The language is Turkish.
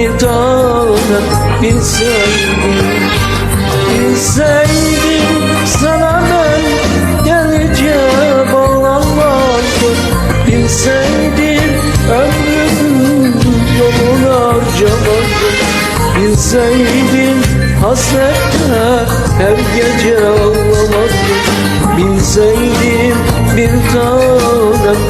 bir tanem bilseydim Bilseydim sana ben gelince bağlanmazdım. Bilseydim ömrümün yolunu harcamazdım. Bilseydim hasrette her gece ağlamazdım. Bilseydim bir tanem